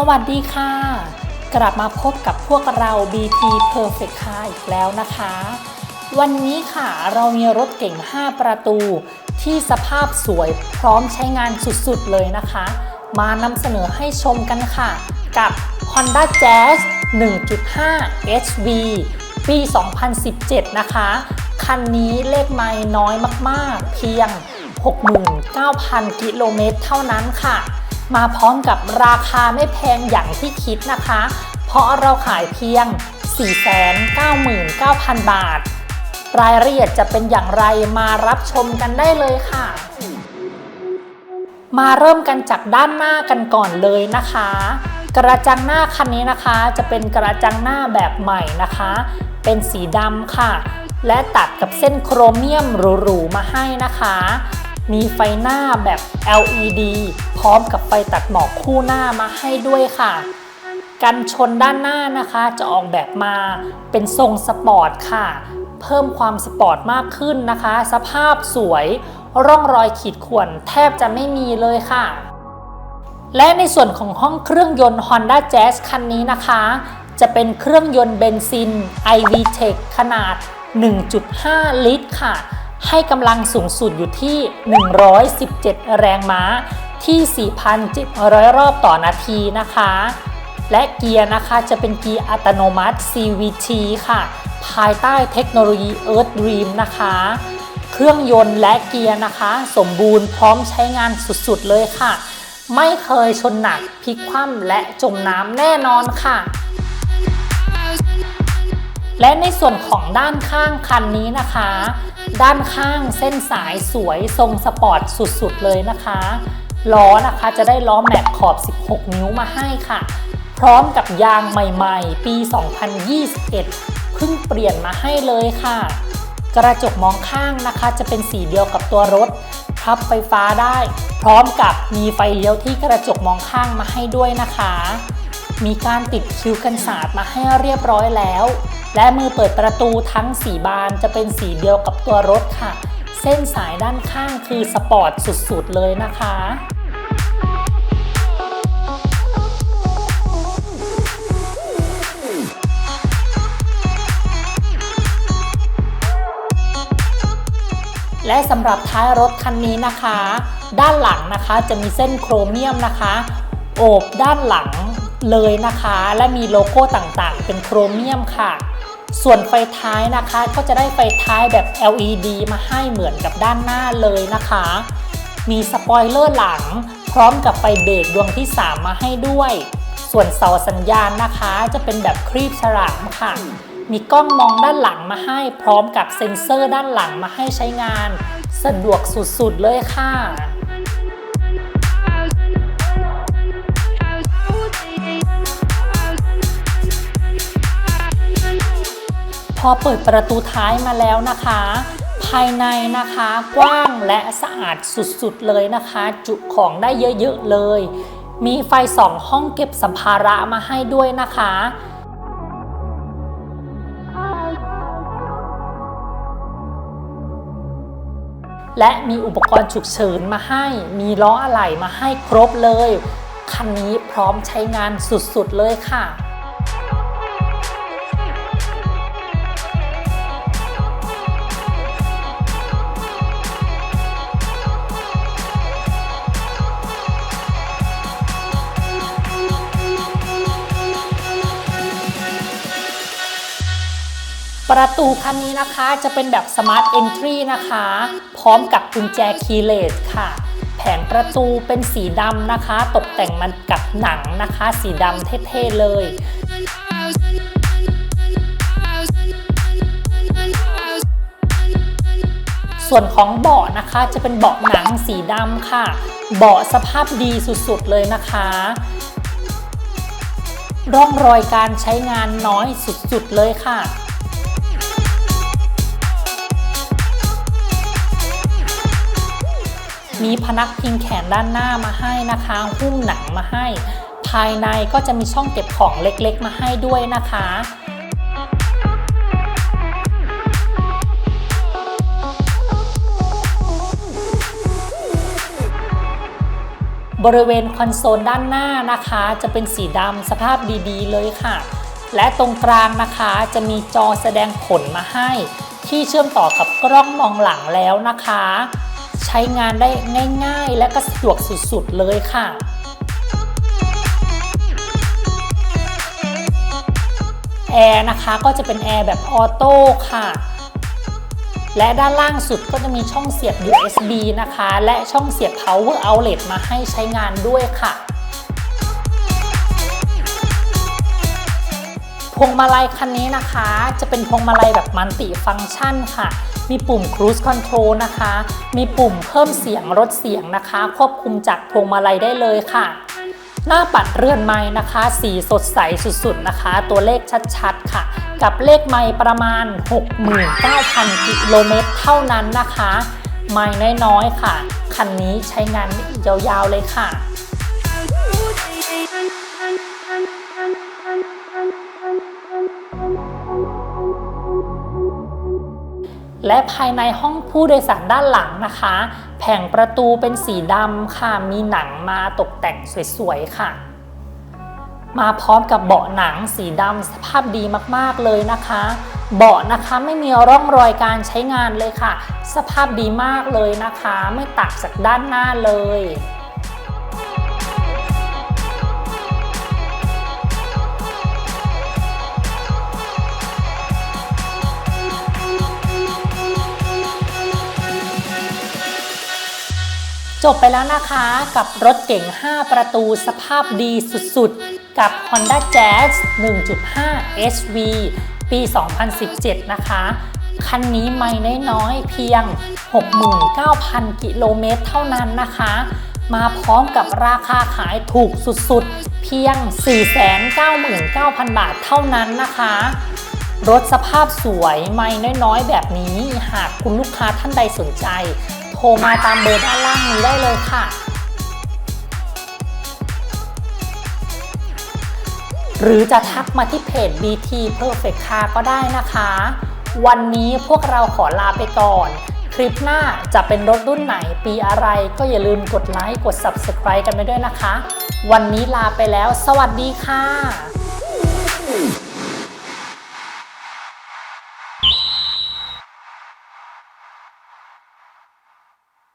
สวัสดีค่ะ กลับมาพบกับพวกเรา BT Perfect Car อีกแล้วนะคะ วันนี้ค่ะเรามีรถเก่ง 5 ประตู ที่สภาพสวยพร้อมใช้งานสุดๆเลยนะคะ มานำเสนอให้ชมกันค่ะ กับ Honda Jazz 1.5 HV ปี 2017 นะคะ คันนี้เลขไม้น้อยมากๆ เพียง 69,000 กิโลเมตรเท่านั้นค่ะ มาพร้อมกับราคาไม่แพงอย่างที่คิดนะคะ เพราะเราขายเพียง 499,000 บาท รายละเอียดจะเป็นอย่างไรมารับชมกันได้เลยค่ะ มาเริ่มกันจากด้านหน้ากันก่อนเลยนะคะ กระจังหน้าคันนี้นะคะ จะเป็นกระจังหน้าแบบใหม่นะคะ เป็นสีดำค่ะ และตัดกับเส้นโครเมียมหรูๆมาให้นะคะ มีไฟหน้าแบบ LED พร้อมกับไฟตัดหมอกคู่หน้ามาให้ด้วยค่ะ กันชนด้านหน้านะคะจะออกแบบมาเป็นทรงสปอร์ตค่ะ เพิ่มความสปอร์ตมากขึ้นนะคะ สภาพสวย ร่องรอยขีดข่วนแทบจะไม่มีเลยค่ะและในส่วนของห้องเครื่องยนต์ Honda Jazz คันนี้นะคะ จะเป็นเครื่องยนต์เบนซิน iVTEC ขนาด 1.5 ลิตรค่ะ ให้กำลังสูงสุดอยู่ที่ 117 แรงม้าที่ 4,700 รอบต่อนาทีนะคะ และเกียร์นะคะจะเป็นเกียร์อัตโนมัติ CVT ค่ะ ภายใต้เทคโนโลยี Earth Dream นะคะ เครื่องยนต์และเกียร์นะคะ สมบูรณ์พร้อมใช้งานสุดๆเลยค่ะ ไม่เคยชนหนักพลิกคว่ำและจมน้ำแน่นอนค่ะ และในส่วนของด้านข้างคันนี้นะคะ ด้านข้างเส้นสายสวยทรงสปอร์ตสุดๆเลยนะคะ ล้อนะคะจะได้ล้อแม็กขอบ 16 นิ้วมาให้ค่ะ พร้อมกับยางใหม่ๆ ปี 2021 เพิ่งเปลี่ยนมาให้เลยค่ะ กระจกมองข้างนะคะจะเป็นสีเดียวกับตัวรถพับไฟฟ้าได้ พร้อมกับมีไฟเลี้ยวที่กระจกมองข้างมาให้ด้วยนะคะ มีการติดคิ้วกันศาสตร์มาให้เรียบร้อยแล้ว และมือเปิดประตูทั้ง 4 บานจะเป็นสีเดียวกับตัวรถค่ะ เส้นสายด้านข้างคือสปอร์ตสุดๆเลยนะคะและสำหรับท้ายรถคันนี้นะคะ ด้านหลังนะคะจะมีเส้นโครเมียมนะคะ โอบด้านหลัง เลยนะคะ และมีโลโก้ต่างๆ เป็นโครเมียมค่ะ ส่วนไฟท้ายนะคะก็จะได้ไฟท้ายแบบ LED มาให้เหมือนกับด้านหน้าเลยนะคะ มีสปอยเลอร์หลัง พร้อมกับไฟเบรกดวงที่ 3 มาให้ด้วย ส่วนเสาสัญญาณนะคะจะเป็นแบบครีบฉลามค่ะ มีกล้องมองด้านหลังมาให้ พร้อมกับเซ็นเซอร์ด้านหลังมาให้ใช้งาน สะดวกสุดๆเลยค่ะ พอเปิดประตูท้ายมาแล้วนะคะ ภายในนะคะกว้างและสะอาดสุดๆเลยนะคะ จุของได้เยอะๆเลย มีไฟสองห้องเก็บสัมภาระมาให้ด้วยนะคะและมีอุปกรณ์ฉุกเฉินมาให้ มีล้ออะไหล่มาให้ครบเลย คันนี้พร้อมใช้งานสุดๆเลยค่ะ ประตูคันนี้นะคะจะเป็นแบบ Smart Entry นะคะ พร้อมกับกุญแจคีย์เลสค่ะ แผงประตูเป็นสีดำนะคะ ตกแต่งมันกับหนังนะคะ สีดำเท่ๆเลย ส่วนของเบาะนะคะจะเป็นเบาะหนังสีดำค่ะ เบาะสภาพดีสุดๆเลยนะคะร่องรอยการใช้งานน้อยสุดๆเลยค่ะ มีพนักพิงแขนด้านหน้ามาให้นะคะ หุ้มหนังมาให้ ภายในก็จะมีช่องเก็บของเล็กๆ มาให้ด้วยนะคะบริเวณคอนโซลด้านหน้านะคะ จะเป็นสีดำสภาพดีๆ เลยค่ะ และตรงกลางนะคะจะมีจอแสดงผลมาให้ ที่เชื่อมต่อกับกล้องมองหลังแล้วนะคะ ใช้งานได้ง่าย ๆ และก็สะดวกสุดๆเลยค่ะแอร์นะคะก็จะเป็นแอร์แบบออโต้ค่ะ และด้านล่างสุดก็จะมีช่องเสียบ USB นะคะ และช่องเสียบ power outlet มาให้ใช้งานด้วยค่ะ พวงมาลัยคันนี้นะคะ จะเป็นพวงมาลัยแบบมัลติฟังก์ชันค่ะ มีปุ่ม cruise control นะคะ มีปุ่มเพิ่มเสียงลดเสียงนะคะ ควบคุมจากพวงมาลัยได้เลยค่ะ หน้าปัดเรือนไม้นะคะ สีสดใสสุดๆนะคะ ตัวเลขชัดๆค่ะ กับเลขไม้ประมาณ 69,000 กิโลเมตรเท่านั้นนะคะ ไม้น้อยๆค่ะ คันนี้ใช้งานได้อีกยาวๆเลยค่ะ และภายในห้องผู้โดยสารด้านหลังนะคะ แผงประตูเป็นสีดำค่ะ มีหนังมาตกแต่งสวยๆค่ะ มาพร้อมกับเบาะหนังสีดำสภาพดีมากๆเลยนะคะ เบาะนะคะไม่มีร่องรอยการใช้งานเลยค่ะ สภาพดีมากเลยนะคะ ไม่ตักจากด้านหน้าเลย จบไปแล้วนะคะกับรถเก่ง 5 ประตูสภาพดีสุดๆ กับ Honda Jazz 1.5 HV ปี 2017 นะคะ คันนี้ไม่น้อยๆ เพียง 69,000 กิโลเมตรเท่านั้นนะคะ มาพร้อมกับราคาขายถูกสุดๆ เพียง 499,000 บาทเท่านั้นนะคะรถสภาพสวยไม่น้อยๆ แบบนี้ หากคุณลูกค้าท่านใดสนใจ โทรมาตามเบอร์ด้านล่างนี้ได้เลยค่ะ หรือจะทักมาที่เพจ BT Perfect Car ก็ได้นะคะ วันนี้พวกเราขอลาไปก่อน คลิปหน้าจะเป็นรถรุ่นไหนปีอะไรก็อย่าลืมกดไลค์กด Subscribe กันไปด้วยนะคะ วันนี้ลาไปแล้ว สวัสดีค่ะ